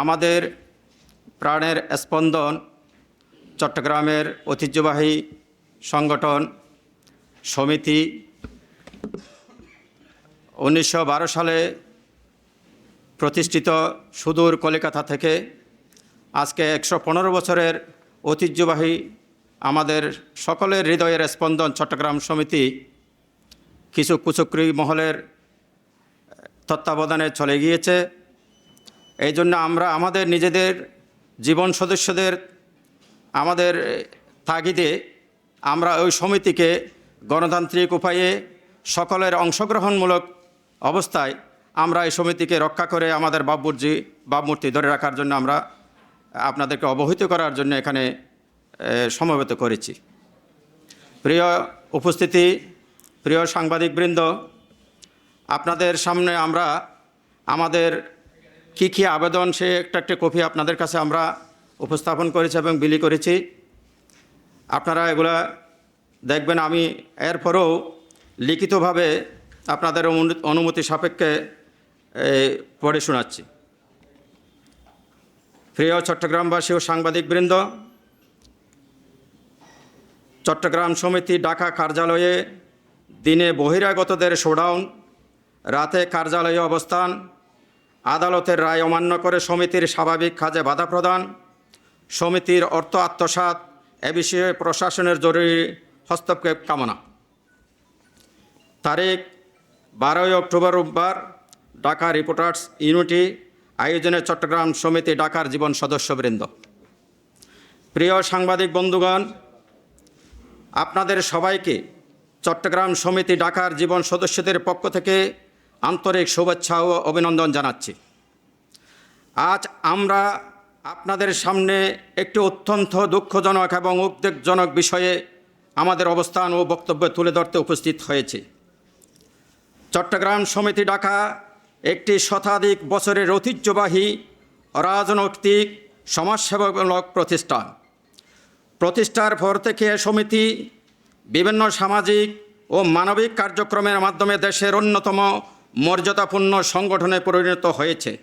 আমাদের প্রাণের স্পন্দন চট্টগ্রামের ঐতিহ্যবাহী সংগঠন সমিতি উনিশশো বারো সালে প্রতিষ্ঠিত সুদূর কলিকাতা থেকে আজকে একশো পনেরো বছরের ঐতিহ্যবাহী আমাদের সকলের হৃদয়ের স্পন্দন চট্টগ্রাম সমিতি কিছু কুচক্রি মহলের তত্ত্বাবধানে চলে গিয়েছে। এই জন্য আমরা আমাদের নিজেদের জীবন সদস্যদের আমাদের তাগিদে আমরা ওই সমিতিকে গণতান্ত্রিক উপায়ে সকলের অংশগ্রহণমূলক অবস্থায় আমরা এই সমিতিকে রক্ষা করে আমাদের বাবুর্জি বাবমূর্তি ধরে রাখার জন্য আমরা আপনাদেরকে অবহিত করার জন্য এখানে সমবেত করেছি। প্রিয় উপস্থিতি, প্রিয় সাংবাদিকবৃন্দ, আপনাদের সামনে আমরা আমাদের কি কি আবেদন সে একটা একটা কপি আপনাদের কাছে আমরা উপস্থাপন করেছি এবং বিলি করেছি। আপনারা এগুলা দেখবেন, আমি এরপরেও লিখিতভাবে আপনাদের অনু- অনুমতি সাপেক্ষে পড়ে শোনাচ্ছি। প্রিয় চট্টগ্রামবাসী ও সাংবাদিকবৃন্দ, চট্টগ্রাম সমিতি ঢাকা কার্যালয়ে দিনে বহিরাগতদের শোডাউন, রাতে কার্যালয়ে অবস্থান আদালতের রায় অমান্য করে সমিতির স্বাভাবিক কাজে বাধা প্রদান, সমিতির অর্থ আত্মসাৎ, এ বিষয়ে প্রশাসনের জরুরি হস্তক্ষেপ কামনা। তারিখ, বারোই অক্টোবর রোববার, ঢাকা রিপোর্টার্স ইউনিটি, আয়োজনে চট্টগ্রাম সমিতি ঢাকার জীবন সদস্যবৃন্দ। প্রিয় সাংবাদিক বন্ধুগণ, আপনাদের সবাইকে চট্টগ্রাম সমিতি ঢাকার জীবন সদস্যদের পক্ষ থেকে আন্তরিক শুভেচ্ছা ও অভিনন্দন জানাচ্ছি। আজ আমরা আপনাদের সামনে একটি অত্যন্ত দুঃখজনক এবং উদ্বেগজনক বিষয়ে আমাদের অবস্থান ও বক্তব্য তুলে ধরতে উপস্থিত হয়েছে। চট্টগ্রাম সমিতি ডাকা একটি শতাধিক বছরের ঐতিহ্যবাহী অরাজনৈতিক সমাজসেবামূলক প্রতিষ্ঠান। প্রতিষ্ঠার পর থেকে সমিতি বিভিন্ন সামাজিক ও মানবিক কার্যক্রমের মাধ্যমে দেশের অন্যতম মর্যাদাপূর্ণ সংগঠনে পরিণত হয়েছে।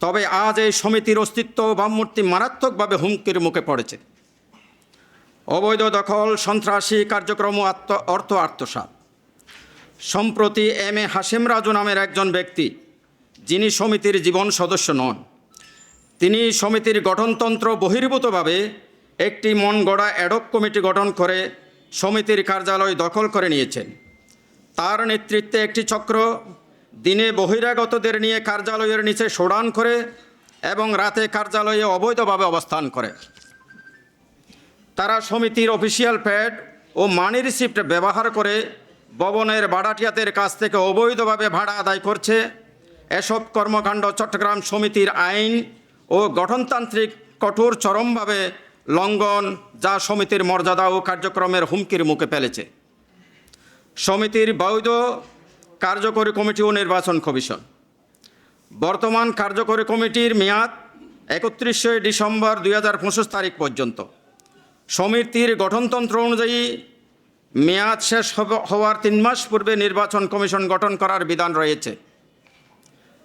তবে আজ এই সমিতির অস্তিত্ব ও ভাবমূর্তি মারাত্মকভাবে হুমকির মুখে পড়েছে। অবৈধ দখল, সন্ত্রাসী কার্যক্রম আত্ম, অর্থ আত্মসাৎ। সম্প্রতি এম এ হাসিম রাজু নামের একজন ব্যক্তি, যিনি সমিতির জীবন সদস্য নন, তিনি সমিতির গঠনতন্ত্র বহির্ভূতভাবে একটি মন গড়া অ্যাডক কমিটি গঠন করে সমিতির কার্যালয় দখল করে নিয়েছেন। তার নেতৃত্বে একটি চক্র দিনে বহিরাগতদের নিয়ে কার্যালয়ের নিচে শোডান করে এবং রাতে কার্যালয়ে অবৈধভাবে অবস্থান করে। তারা সমিতির অফিসিয়াল প্যাড ও মানি রিসিপ্ট ব্যবহার করে ভবনের ভাড়াটিয়াদের কাছ থেকে অবৈধভাবে ভাড়া আদায় করছে। এসব কর্মকাণ্ড চট্টগ্রাম সমিতির আইন ও গঠনতান্ত্রিক কঠোর চরমভাবে লঙ্ঘন যা সমিতির মর্যাদা ও কার্যক্রমের হুমকির মুখে ফেলেছে। সমিতির বৈধ কার্যকরী কমিটি ও নির্বাচন কমিশন। বর্তমান কার্যকরী কমিটির মেয়াদ একত্রিশে ডিসেম্বর দুই হাজার পঁচিশ তারিখ পর্যন্ত। সমিতির গঠনতন্ত্র অনুযায়ী মেয়াদ শেষ হওয়ার তিন মাস পূর্বে নির্বাচন কমিশন গঠন করার বিধান রয়েছে।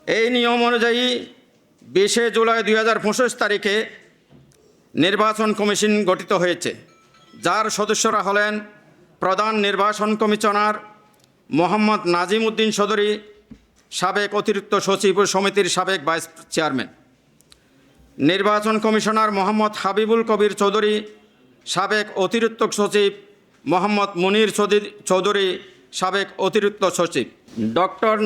এই নিয়ম অনুযায়ী বিশে জুলাই দু হাজার পঁচিশ তারিখে নির্বাচন কমিশন গঠিত হয়েছে, যার সদস্যরা হলেন প্রধান নির্বাচন কমিশনার মোহাম্মদ নাজিম উদ্দিন চৌধুরী, সাবেক অতিরিক্ত সচিব সমিতির সাবেক ভাইস চেয়ারম্যান। নির্বাচন কমিশনার মোহাম্মদ হাবিবুল কবির চৌধুরী, সাবেক অতিরিক্ত সচিব মোহাম্মদ মুনির চৌধুরী- সাবেক অতিরিক্ত সচিব। ডক্টর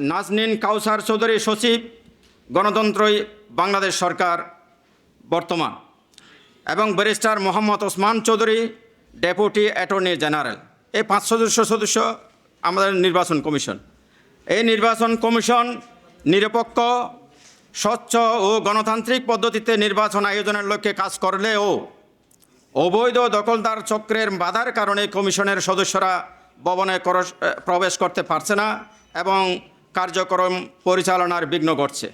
নাজনীন কাউসার চৌধুরী সচিব, গণতন্ত্রই বাংলাদেশ সরকার বর্তমান। এবং barrister Mohammad Osman Chowdhury deputy attorney general. এই পাঁচ সদস্য সদস্য আমাদের নির্বাচন কমিশন। এই নির্বাচন কমিশন নিরপেক্ষ, স্বচ্ছ ও গণতান্ত্রিক পদ্ধতিতে নির্বাচন আয়োজনের লক্ষ্যে কাজ করলেও অবৈধ দখলদার চক্রের বাধার কারণে কমিশনের সদস্যরা ভবনে প্রবেশ করতে পারছে না এবং কার্যক্রম পরিচালনার বিঘ্ন ঘটছে।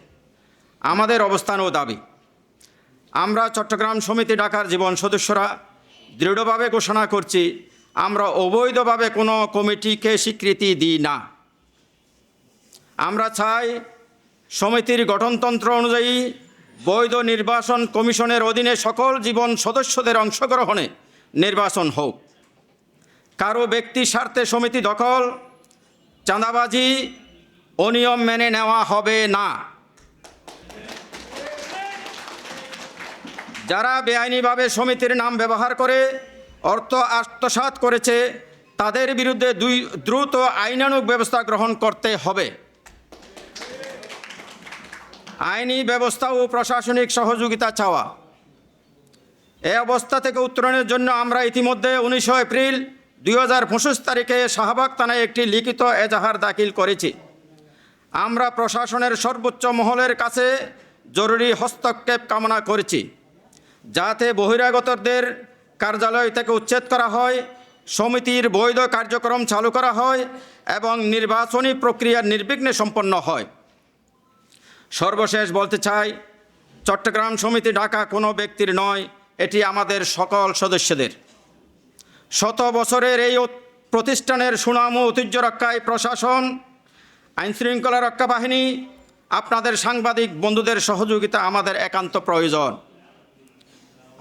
আমাদের অবস্থান ও দাবি। আমরা চট্টগ্রাম সমিতি ঢাকার জীবন সদস্যরা দৃঢ়ভাবে ঘোষণা করছি, আমরা অবৈধভাবে কোনো কমিটিকে স্বীকৃতি দিই না। আমরা চাই সমিতির গঠনতন্ত্র অনুযায়ী বৈধ নির্বাচন কমিশনের অধীনে সকল জীবন সদস্যদের অংশগ্রহণে নির্বাচন হোক। কারও ব্যক্তি স্বার্থে সমিতি দখল, চাঁদাবাজি অনিয়ম মেনে নেওয়া হবে না। যারা বেআইনিভাবে সমিতির নাম ব্যবহার করে, অর্থ আত্মসাৎ করেছে, তাদের বিরুদ্ধে দুই, দ্রুত আইনানুগ ব্যবস্থা গ্রহণ করতে হবে। আইনি ব্যবস্থা ও প্রশাসনিক সহযোগিতা চাওয়া। এ অবস্থা থেকে উত্তরণের জন্য আমরা ইতিমধ্যে উনিশশো এপ্রিল দুই হাজার পঁচিশ তারিখে শাহবাগ থানায় একটি লিখিত এজাহার দাখিল করেছি। আমরা প্রশাসনের সর্বোচ্চ মহলের কাছে জরুরি হস্তক্ষেপ কামনা করেছি। যাতে বহিরাগতদের কার্যালয় থেকে উচ্ছেদ করা হয়, সমিতির বৈধ কার্যক্রম চালু করা হয় এবং নির্বাচনী প্রক্রিয়া নির্বিঘ্নে সম্পন্ন হয়। সর্বশেষ বলতে চাই, চট্টগ্রাম সমিতি ডাকা কোনো ব্যক্তির নয়, এটি আমাদের সকল সদস্যদের। শত বছরের এই প্রতিষ্ঠানের সুনাম ও ঐতিহ্য রক্ষায় প্রশাসন, আইনশৃঙ্খলা রক্ষা বাহিনী, আপনাদের সাংবাদিক বন্ধুদের সহযোগিতা আমাদের একান্ত প্রয়োজন।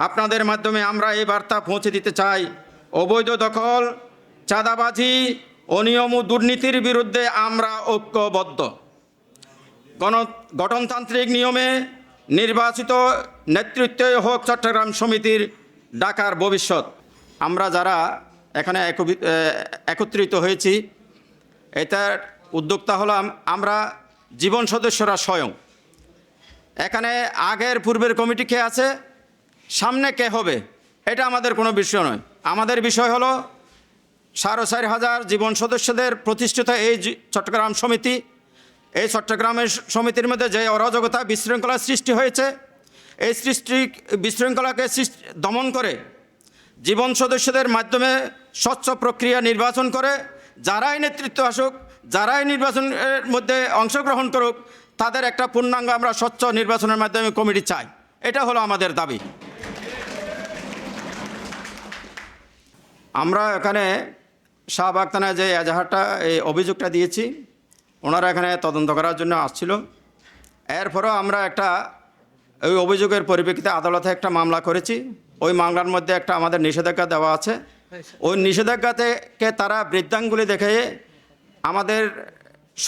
আপনাদের মাধ্যমে আমরা এই বার্তা পৌঁছে দিতে চাই। অবৈধ দখল, চাঁদাবাজি অনিয়ম ও দুর্নীতির বিরুদ্ধে আমরা ঐক্যবদ্ধ। গণ গঠনতান্ত্রিক নিয়মে নির্বাচিত নেতৃত্বই হোক চট্টগ্রাম সমিতির ডাকার ভবিষ্যৎ। আমরা যারা এখানে একত্রিত হয়েছি, এটার উদ্যোক্তা হলাম আমরা জীবন সদস্যরা স্বয়ং। এখানে আগের পূর্বের কমিটি কে আছে? সামনে কে হবে? এটা আমাদের কোনো বিষয় নয়। আমাদের বিষয় হলো সাড়ে চার হাজার জীবন সদস্যদের প্রতিষ্ঠিত এই চট্টগ্রাম সমিতি। এই চট্টগ্রামের সমিতির মধ্যে যে অরাজকতা বিশৃঙ্খলা সৃষ্টি হয়েছে, এই সৃষ্টি, বিশৃঙ্খলাকে দমন করে জীবন সদস্যদের মাধ্যমে স্বচ্ছ প্রক্রিয়া নির্বাচন করে, যারাই নেতৃত্ব আসুক, যারাই নির্বাচনের মধ্যে অংশগ্রহণ করুক, তাদের একটা পূর্ণাঙ্গ আমরা স্বচ্ছ নির্বাচনের মাধ্যমে কমিটি চাই। এটা হলো আমাদের দাবি। আমরা এখানে শাহবাগ থানায় যে এজাহারটা, এই অভিযোগটা দিয়েছি, ওনারা এখানে তদন্ত করার জন্য আসছিল। এরপরও আমরা একটা, ওই অভিযোগের পরিপ্রেক্ষিতে আদালতে একটা মামলা করেছি। ওই মামলার মধ্যে একটা আমাদের নিষেধাজ্ঞা দেওয়া আছে। ওই নিষেধাজ্ঞা থেকে তারা বৃদ্ধাঙ্গুলি দেখে আমাদের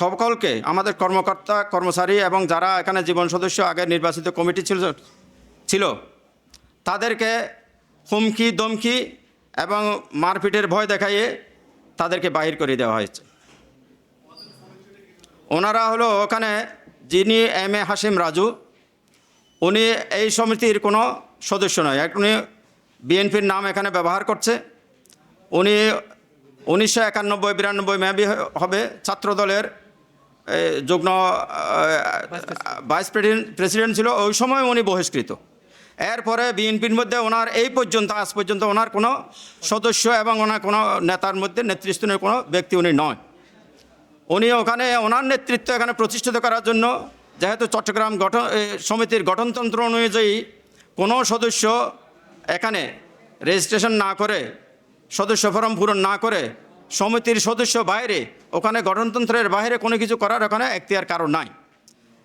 সকলকে, আমাদের কর্মকর্তা, কর্মচারী এবং যারা এখানে জীবন সদস্য আগে নির্বাচিত কমিটি ছিল ছিল, তাদেরকে হুমকি দমকি এবং মারপিটের ভয় দেখাইয়ে তাদেরকে বাহির করে দেওয়া হয়েছে। ওনারা হলো ওখানে যিনি এম এ হাসিম রাজু, উনি এই সমিতির কোনো সদস্য নয়। উনি বিএনপির নাম এখানে ব্যবহার করছে। উনি উনিশশো একানব্বই বিরানব্বই মেবি হবে ছাত্রদলের যুগ্ম ভাইস প্রেসিডেন্ট ছিল। ওই সময় উনি বহিষ্কৃত। এরপরে বিএনপির মধ্যে ওনার এই পর্যন্ত, আজ পর্যন্ত ওনার কোনো সদস্য এবং ওনার কোনো নেতার মধ্যে নেতৃস্থানীয় কোনো ব্যক্তি উনি নয়। উনি ওখানে ওনার নেতৃত্ব এখানে প্রতিষ্ঠিত করার জন্য যেহেতু চট্টগ্রাম গঠন সমিতির গঠনতন্ত্র অনুযায়ী কোনো সদস্য এখানে রেজিস্ট্রেশন না করে, সদস্য ফর্ম পূরণ না করে সমিতির সদস্য বাইরে, ওখানে গঠনতন্ত্রের বাইরে কোনো কিছু করার ওখানে এখতিয়ার কারণ নাই।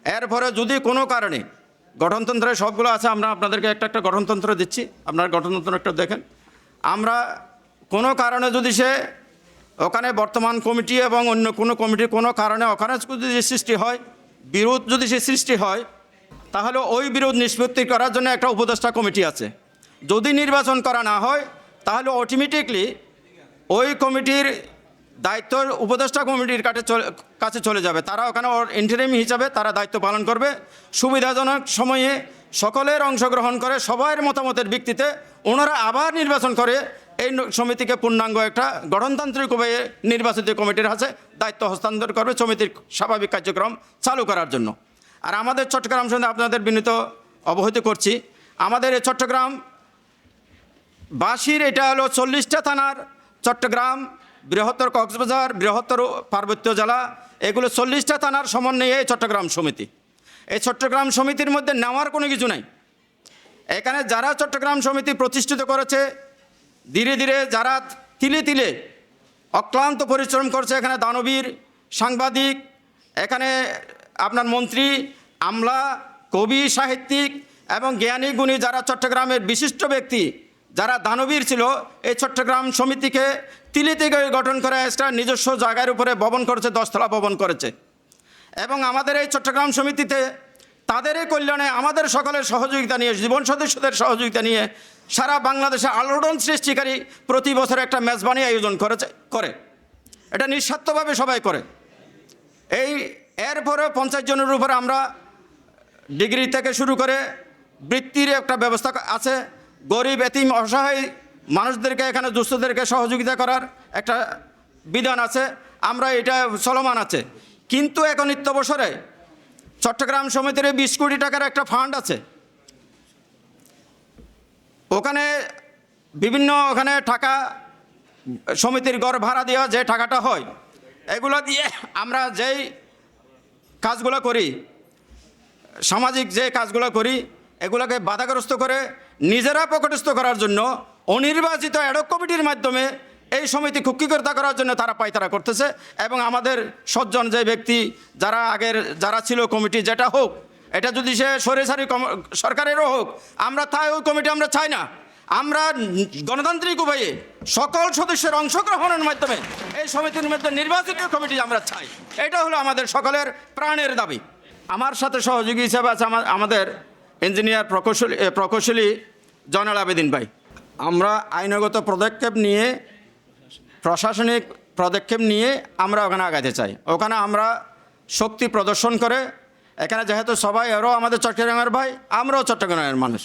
এরপরে যদি কোনো কারণে গঠনতন্ত্রের সবগুলো আছে, আমরা আপনাদেরকে একটা একটা গঠনতন্ত্র দিচ্ছি। আপনার গঠনতন্ত্র একটা দেখেন। আমরা কোনো কারণে যদি সে ওখানে বর্তমান কমিটি এবং অন্য কোনো কমিটির কোনো কারণে ওখানে যদি সৃষ্টি হয়, বিরোধ যদি সে সৃষ্টি হয়, তাহলে ওই বিরোধ নিষ্পত্তি করার জন্য একটা উপদেষ্টা কমিটি আছে। যদি নির্বাচন করা না হয়, তাহলে অটোমেটিকলি ওই কমিটির দায়িত্ব উপদেষ্টা কমিটির কাছে কাছে চলে যাবে। তারা ওখানে ইন্টারিম হিসাবে তারা দায়িত্ব পালন করবে। সুবিধাজনক সময়ে সকলের অংশগ্রহণ করে সবার মতামতের ভিত্তিতে ওনারা আবার নির্বাচন করে। এই সমিতিকে পূর্ণাঙ্গ একটা গঠনতান্ত্রিক উপায়ে নির্বাচিত কমিটির হাতে দায়িত্ব হস্তান্তর করবে সমিতির স্বাভাবিক কার্যক্রম চালু করার জন্য। আর আমাদের চট্টগ্রাম সঙ্গে আপনাদের বিনীত অবহিত করছি। আমাদের এই চট্টগ্রাম বাসির এটা হলো চল্লিশটা থানার চট্টগ্রাম বৃহত্তর কক্সবাজার, বৃহত্তর পার্বত্য জেলা, এগুলো চল্লিশটা থানার সমন্বয়ে এই চট্টগ্রাম সমিতি। এই চট্টগ্রাম সমিতির মধ্যে নেওয়ার কোনো কিছু নাই। এখানে যারা চট্টগ্রাম সমিতি প্রতিষ্ঠিত করেছে, ধীরে ধীরে যারা তিলে তিলে অক্লান্ত পরিশ্রম করছে, এখানে দানবীর, সাংবাদিক, এখানে আপনার মন্ত্রী, আমলা, কবি, সাহিত্যিক এবং জ্ঞানী গুণী যারা চট্টগ্রামের বিশিষ্ট ব্যক্তি যারা দানবীর ছিল, এই চট্টগ্রাম সমিতিকে তিলি থেকে গঠন করে একটা নিজস্ব জায়গার উপরে ভবন করেছে, দশতলা ভবন করেছে। এবং আমাদের এই চট্টগ্রাম সমিতিতে তাদেরই কল্যাণে আমাদের সকলের সহযোগিতা নিয়ে, জীবন সদস্যদের সহযোগিতা নিয়ে সারা বাংলাদেশে আলোড়ন সৃষ্টিকারী প্রতি বছর একটা মেজবানি আয়োজন করেছে, করে। এটা নিঃস্বার্থভাবে সবাই করে। এই, এরপরে পঞ্চাশ জনের উপরে আমরা ডিগ্রি থেকে শুরু করে বৃত্তির একটা ব্যবস্থা আছে। গরিব, এতিম, অসহায় মানুষদেরকে, এখানে দুস্থদেরকে সহযোগিতা করার একটা বিধান আছে। আমরা এটা চলমান আছে। কিন্তু এখন নিত্য চট্টগ্রাম সমিতির বিশ কোটি টাকার একটা ফান্ড আছে। ওখানে বিভিন্ন ওখানে টাকা সমিতির ঘর ভাড়া দেওয়া যে টাকাটা হয়, এগুলো দিয়ে আমরা যেই কাজগুলো করি, সামাজিক যে কাজগুলো করি, এগুলোকে বাধাগ্রস্ত করে নিজেরা পকেটস্থ করার জন্য অনির্বাচিত অ্যাডক কমিটির মাধ্যমে এই সমিতি কুক্ষিকর্তা করার জন্য তারা পায়তারা করতেছে এবং আমাদের সজ্জন যে ব্যক্তি যারা আগের যারা ছিল কমিটি যেটা হোক, এটা যদি সে সরেসারি সরকারেরও হোক, আমরা তাই ওই কমিটি আমরা চাই না। আমরা গণতান্ত্রিক উপায়ে সকল সদস্যের অংশগ্রহণের মাধ্যমে এই সমিতির মধ্যে নির্বাচিত কমিটি আমরা চাই। এটা হলো আমাদের সকলের প্রাণের দাবি। আমার সাথে সহযোগী হিসেবে আছে আমাদের ইঞ্জিনিয়ার প্রকৌশলী প্রকৌশলী জয়নাল আবেদিন ভাই। আমরা আইনগত পদক্ষেপ নিয়ে, প্রশাসনিক পদক্ষেপ নিয়ে আমরা ওখানে আগাতে চাই। ওখানে আমরা শক্তি প্রদর্শন করে, এখানে যেহেতু সবাই এরও আমাদের চট্টগ্রামের ভাই, আমরাও চট্টগ্রামের মানুষ।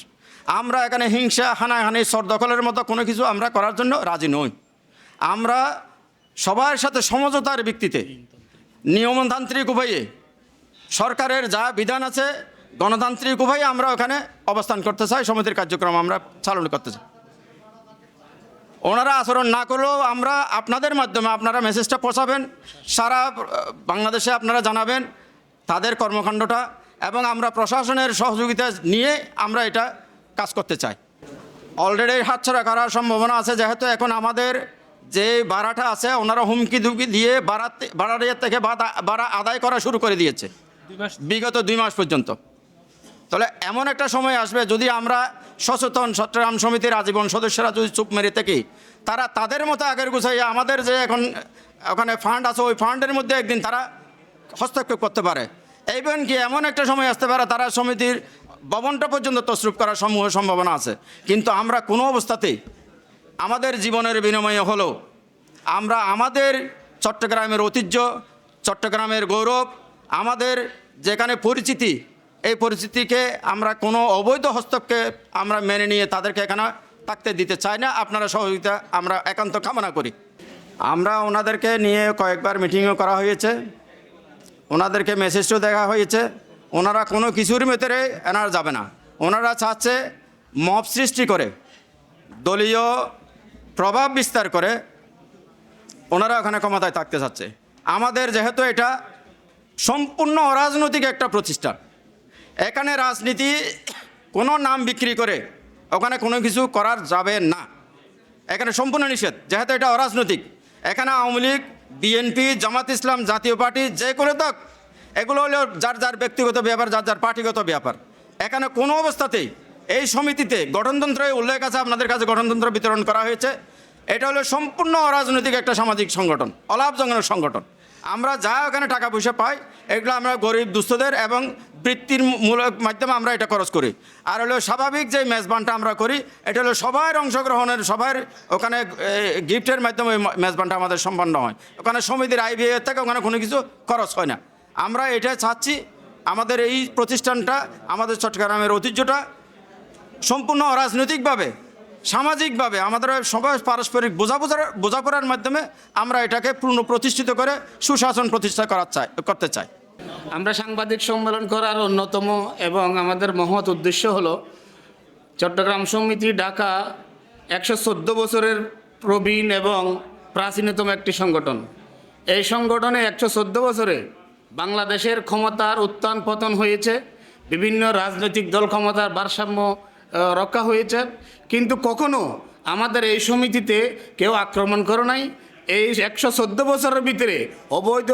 আমরা এখানে হিংসা, হানাহানি সরদখলের মতো কোনো কিছু আমরা করার জন্য রাজি নই। আমরা সবার সাথে সমঝোতার ভিত্তিতে নিয়মতান্ত্রিক উপায়ে সরকারের যা বিধান আছে গণতান্ত্রিক উপায়ে আমরা ওখানে অবস্থান করতে চাই সমিতির কার্যক্রম আমরা চালন করতে চাই। ওনারা আচরণ না করলেও আমরা আপনাদের মাধ্যমে আপনারা মেসেজটা পৌঁছাবেন সারা বাংলাদেশে আপনারা জানাবেন তাদের কর্মকাণ্ডটা এবং আমরা প্রশাসনের সহযোগিতা নিয়ে আমরা এটা কাজ করতে চাই। অলরেডি হাতছাড়া করার সম্ভাবনা আছে যেহেতু এখন আমাদের যে ভাড়াটা আছে ওনারা হুমকি ধুমকি দিয়ে ভাড়া ভাড়া থেকে ভাড়া আদায় করা শুরু করে দিয়েছে। বিগত দুই মাস পর্যন্ত। তাহলে এমন একটা সময় আসবে যদি আমরা সচেতন চট্টগ্রাম সমিতির আজীবন সদস্যরা যদি চুপ মেরে থাকি তারা তাদের মতো আগের গুছাইয়া আমাদের যে এখন, ওখানে ফান্ড আছে, ওই ফান্ডের মধ্যে একদিন তারা হস্তক্ষেপ করতে পারে। এইবেন কি এমন একটা সময় আসতে পারে, তারা সমিতির ভবনটা পর্যন্ত তসরুপ করার সমূহ সম্ভাবনা আছে। কিন্তু আমরা কোনো অবস্থাতেই আমাদের জীবনের বিনিময়ে হলো, আমরা আমাদের চট্টগ্রামের ঐতিহ্য, চট্টগ্রামের গৌরব, আমাদের যেখানে পরিচিতি এই পরিস্থিতিকে আমরা কোনো অবৈধ হস্তক্ষেপ আমরা মেনে নিয়ে তাদেরকে এখানে থাকতে দিতে চাই না। আপনারা সহযোগিতা আমরা একান্ত কামনা করি। আমরা ওনাদেরকে নিয়ে কয়েকবার মিটিংও করা হয়েছে। ওনাদেরকে মেসেজও দেখা হয়েছে। ওনারা কোনো কিছুর ভেতরে এনার যাবে না। ওনারা চাচ্ছে মব সৃষ্টি করে, দলীয় প্রভাব বিস্তার করে ওনারা ওখানে ক্ষমতায় থাকতে চাচ্ছে। আমাদের যেহেতু এটা সম্পূর্ণ অরাজনৈতিক একটা প্রতিষ্ঠান এখানে রাজনীতি কোনো নাম বিক্রি করে ওখানে কোনো কিছু করার যাবে না। এখানে সম্পূর্ণ নিষেধ, যেহেতু এটা অরাজনৈতিক। এখানে আওয়ামী লীগ বিএনপি জামাত ইসলাম, জাতীয় পার্টি, যে কোনো তক এগুলো হলো যার যার ব্যক্তিগত ব্যাপার, যার যার পার্টিগত ব্যাপার। এখানে কোনো অবস্থাতেই এই সমিতিতে গঠনতন্ত্রের উল্লেখ আছে, আপনাদের কাছে গঠনতন্ত্র বিতরণ করা হয়েছে। এটা হলো সম্পূর্ণ অরাজনৈতিক একটা সামাজিক সংগঠন, অলাভজনক সংগঠন। আমরা যা ওখানে টাকা পয়সা পাই, এগুলো আমরা গরিব দুস্থদের এবং বৃত্তির মূলক মাধ্যমে আমরা এটা খরচ করি। আর হলো স্বাভাবিক যে মেজবানটা আমরা করি, এটা হলো সবার অংশগ্রহণের সবার ওখানে গিফটের মাধ্যমে মেজবানটা আমাদের সম্পন্ন হয়। ওখানে সমিতির আই আইবিএ থেকে ওখানে কোনো কিছু খরচ হয় না। আমরা এটা চাচ্ছি, আমাদের এই প্রতিষ্ঠানটা, আমাদের চট্টগ্রামের ঐতিহ্যটা সম্পূর্ণ অরাজনৈতিকভাবে, সামাজিকভাবে, আমাদের সবাই পারস্পরিক বোঝাপড়ার বোঝাপড়ার মাধ্যমে আমরা এটাকে পূর্ণ প্রতিষ্ঠিত করে সুশাসন প্রতিষ্ঠা করার চাই, করতে চাই। আমরা সাংবাদিক সম্মেলন করার অন্যতম এবং আমাদের মহৎ উদ্দেশ্য হলো চট্টগ্রাম সমিতি ঢাকা একশো চোদ্দ বছরের প্রবীণ এবং প্রাচীনতম একটি সংগঠন। এই সংগঠনে একশো চোদ্দ বছরে বাংলাদেশের ক্ষমতার উত্থান পতন হয়েছে, বিভিন্ন রাজনৈতিক দল ক্ষমতার ভারসাম্য রক্ষা হয়েছে, কিন্তু কখনো আমাদের এই সমিতিতে কেউ আক্রমণ করে নাই এই একশো চোদ্দ বছরের ভিতরে অবৈধ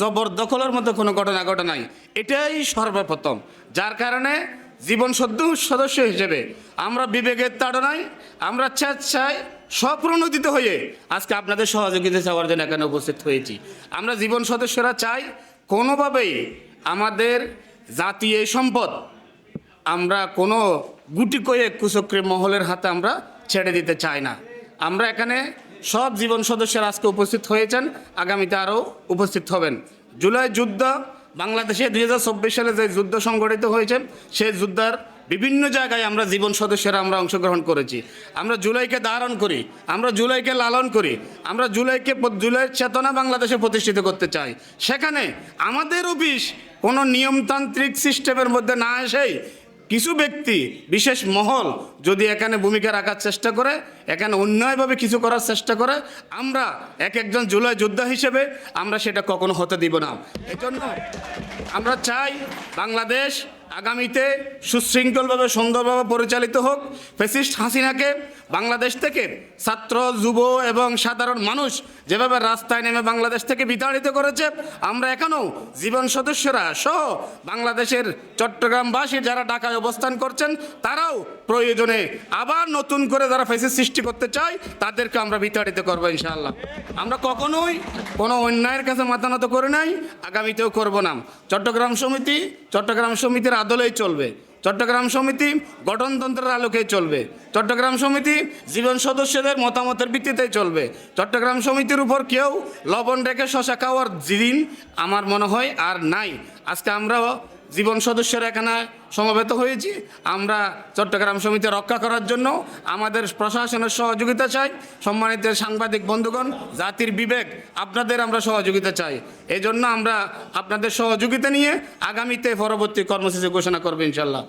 জবরদখলের মতো কোনো ঘটনা ঘটে নাই। এটাই সর্বপ্রথম। যার কারণে জীবন সদ্য সদস্য হিসেবে আমরা বিবেকের তাড়নায় আমরা স্বেচ্ছায় স্বপ্রণোদিত হয়ে আজকে আপনাদের সহযোগিতা চাওয়ার জন্য এখানে উপস্থিত হয়েছি। আমরা জীবন সদস্যরা চাই কোনোভাবেই আমাদের জাতীয় সম্পদ আমরা কোনো গুটি কয়ে কুচক্রী মহলের হাতে আমরা ছেড়ে দিতে চাই না। আমরা এখানে সব জীবন সদস্যরা আজকে উপস্থিত হয়েছেন, আগামীতে আরও উপস্থিত হবেন। জুলাই যুদ্ধ, বাংলাদেশে দুই হাজার চব্বিশ সালে যে যুদ্ধ সংগঠিত হয়েছে সেই যুদ্ধের বিভিন্ন জায়গায় আমরা জীবন সদস্যরা আমরা অংশগ্রহণ করেছি। আমরা জুলাইকে ধারণ করি, আমরা জুলাইকে লালন করি, আমরা জুলাইকে জুলাইয়ের চেতনা বাংলাদেশে প্রতিষ্ঠিত করতে চাই। সেখানে আমাদের অফিস কোনো নিয়মতান্ত্রিক সিস্টেমের মধ্যে না এসেই কিছু ব্যক্তি, বিশেষ মহল, যদি এখানে ভূমিকা রাখার চেষ্টা করে, এখানে অন্যায়ভাবে কিছু করার চেষ্টা করে, আমরা এক একজন জুলাই যোদ্ধা হিসেবে আমরা সেটা কখনো হতে দিব না। এজন্য আমরা চাই বাংলাদেশ আগামীতে সুশৃঙ্খলভাবে, সুন্দরভাবে পরিচালিত হোক। ফেসিস্ট হাসিনাকে বাংলাদেশ থেকে ছাত্র, যুব এবং সাধারণ মানুষ যেভাবে রাস্তায় নেমে বাংলাদেশ থেকে বিতাড়িত করেছে, আমরা এখনও জীবন সদস্যরা সহ বাংলাদেশের চট্টগ্রামবাসী যারা ঢাকায় অবস্থান করছেন, তারাও প্রয়োজনে আবার নতুন করে যারা ফেসিস সৃষ্টি করতে চায়, তাদেরকে আমরা বিতাড়িত করব ইনশাআল্লাহ। আমরা কখনোই কোনো অন্যায়ের কাছে মাথা নত করে নাই, আগামীতেও করব না। চট্টগ্রাম সমিতি, চট্টগ্রাম সমিতির আদলেই চলবে। চট্টগ্রাম সমিতি গঠনতন্ত্রের আলোকেই চলবে। চট্টগ্রাম সমিতি জীবন সদস্যদের মতামতের ভিত্তিতেই চলবে। চট্টগ্রাম সমিতির উপর কেউ লবণ রেখে শশা খাওয়ার দিন আমার মনে হয় আর নাই। আজকে আমরাও জীবন সদস্যরা এখানে সমবেত হয়েছি। আমরা চট্টগ্রাম সমিতি রক্ষা করার জন্য আমাদের প্রশাসনের সহযোগিতা চাই, সম্মানিত সাংবাদিক বন্ধুগণ, জাতির বিবেক, আপনাদের আমরা সহযোগিতা চাই। এজন্য আমরা আপনাদের সহযোগিতা নিয়ে আগামীতে পরবর্তী কর্মসূচি ঘোষণা করব ইনশাল্লাহ।